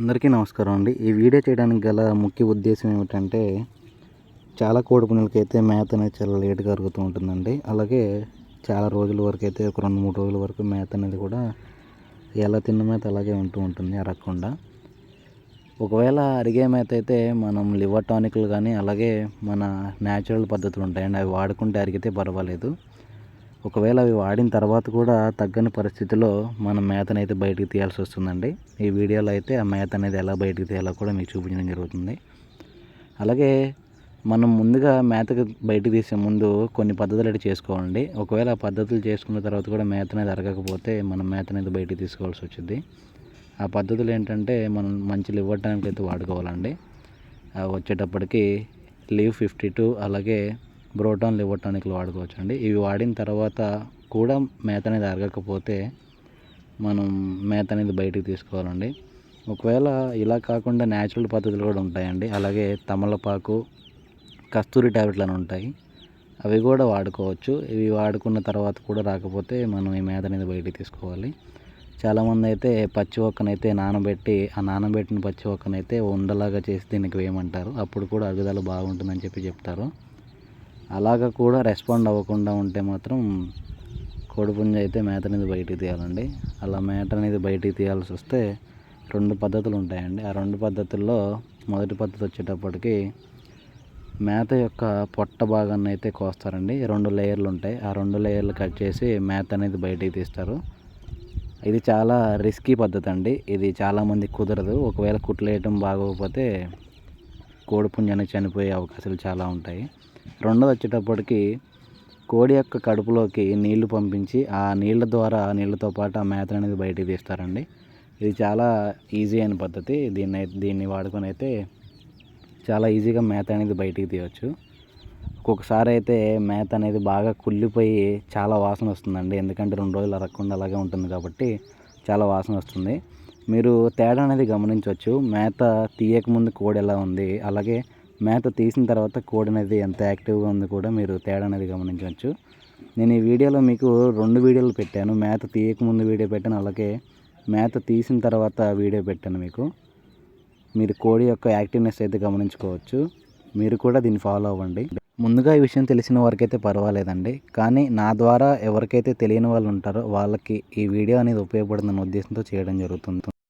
అందరికీ నమస్కారం అండి. ఈ వీడియో చేయడానికి గల ముఖ్య ఉద్దేశం ఏమిటంటే చాలా కోడి అయితే మేత అనేది చాలా లేట్గా అరుగుతూ ఉంటుందండి. అలాగే చాలా రోజుల వరకు అయితే ఒక రెండు మూడు రోజుల వరకు మేత అనేది కూడా ఎలా తిన్న మేత అలాగే ఉంటూ ఉంటుంది అరగకుండా ఒకవేళ అరిగే మేత అయితే మనం లివర్ టానిక్లు కానీ అలాగే మన న్యాచురల్ పద్ధతులు ఉంటాయండి. అవి వాడుకుంటే అరిగితే పర్వాలేదు. ఒకవేళ అవి వాడిన తర్వాత కూడా తగ్గని పరిస్థితిలో మనం మేతను అయితే బయటికి తీయాల్సి వస్తుందండి. ఈ వీడియోలో అయితే ఆ మేత అనేది ఎలా బయటికి తీయాలో కూడా మీకు చూపించడం జరుగుతుంది. అలాగే మనం ముందుగా మేతకు బయటకు తీసే ముందు కొన్ని పద్ధతులు అయితే చేసుకోవాలండి. ఒకవేళ ఆ పద్ధతులు చేసుకున్న తర్వాత కూడా మేత అనేది అరగకపోతే మనం మేత అనేది బయటికి తీసుకోవాల్సి వచ్చింది. ఆ పద్ధతులు ఏంటంటే మనం మంచి ఇవ్వటానికి అయితే వాడుకోవాలండి వచ్చేటప్పటికి లీవ్ ఫిఫ్టీ టూ అలాగే బ్రోటాన్లు ఇవ్వటానికి వాడుకోవచ్చు అండి ఇవి వాడిన తర్వాత కూడా మేత అనేది అరగకపోతే మనం మేత అనేది బయటికి తీసుకోవాలండి. ఒకవేళ ఇలా కాకుండా న్యాచురల్ పద్ధతులు కూడా ఉంటాయండి. అలాగే తమలపాకు కస్తూరి ట్యాబ్లెట్లు అని ఉంటాయి. అవి కూడా వాడుకోవచ్చు. ఇవి వాడుకున్న తర్వాత కూడా రాకపోతే మనం ఈ మేత అనేది బయటికి తీసుకోవాలి. చాలామంది అయితే పచ్చి ఒక్కనైతే నానబెట్టి ఆ నానబెట్టిన పచ్చి ఒక్కనైతే ఉండలాగా చేసి దీనికి వేయమంటారు. అప్పుడు కూడా అరుగుదల బాగుంటుందని చెప్పి చెప్తారు. అలాగ కూడా రెస్పాండ్ అవ్వకుండా ఉంటే మాత్రం కోడిపుంజ అయితే మేత అనేది బయటికి తీయాలండి. అలా మేత అనేది బయటికి తీయాల్సి వస్తే రెండు పద్ధతులు ఉంటాయండి. ఆ రెండు పద్ధతుల్లో మొదటి పద్ధతి వచ్చేటప్పటికి మేత యొక్క పొట్ట భాగాన్ని అయితే కోస్తారండి. రెండు లేయర్లు ఉంటాయి. ఆ రెండు లేయర్లు కట్ చేసి మేత అనేది బయటికి తీస్తారు. ఇది చాలా రిస్కీ పద్ధతి అండి. ఇది చాలామంది కుదరదు. ఒకవేళ కుట్లేయటం బాగోకపోతే కోడిపుంజ అనేది చనిపోయే అవకాశాలు చాలా ఉంటాయి. రెండోది వచ్చేటప్పటికి కోడి యొక్క కడుపులోకి నీళ్ళు పంపించి ఆ నీళ్ళ ద్వారా నీళ్ళతో పాటు ఆ మేత అనేది బయటికి తీస్తారండి. ఇది చాలా ఈజీ అయిన పద్ధతి. దీన్ని దీన్ని వాడుకొని అయితే చాలా ఈజీగా మేత అనేది బయటికి తీయవచ్చు ఒక్కొక్కసారి అయితే మేత అనేది బాగా కుళ్ళిపోయి చాలా వాసన వస్తుందండి. ఎందుకంటే రెండు రోజులు అరగకుండా అలాగే ఉంటుంది కాబట్టి చాలా వాసన వస్తుంది. మీరు తేడా అనేది గమనించవచ్చు. మేత తీయకముందు కోడి ఎలా ఉంది? అలాగే మేత తీసిన తర్వాత కోడి అనేది ఎంత యాక్టివ్గా ఉంది కూడా మీరు తేడా అనేది గమనించవచ్చు. నేను ఈ వీడియోలో మీకు రెండు వీడియోలు పెట్టాను. మేత తీయకముందు వీడియో పెట్టాను. అలాగే మేత తీసిన తర్వాత వీడియో పెట్టాను మీకు. మీరు కోడి యొక్క యాక్టివ్నెస్ అయితే గమనించుకోవచ్చు. మీరు కూడా దీన్ని ఫాలో అవ్వండి. ముందుగా ఈ విషయం తెలిసిన వారికైతే పర్వాలేదండి. కానీ నా ద్వారా ఎవరికైతే తెలియని వాళ్ళు ఉంటారో వాళ్ళకి ఈ వీడియో అనేది ఉపయోగపడుతుందన్న ఉద్దేశంతో చేయడం జరుగుతుంది.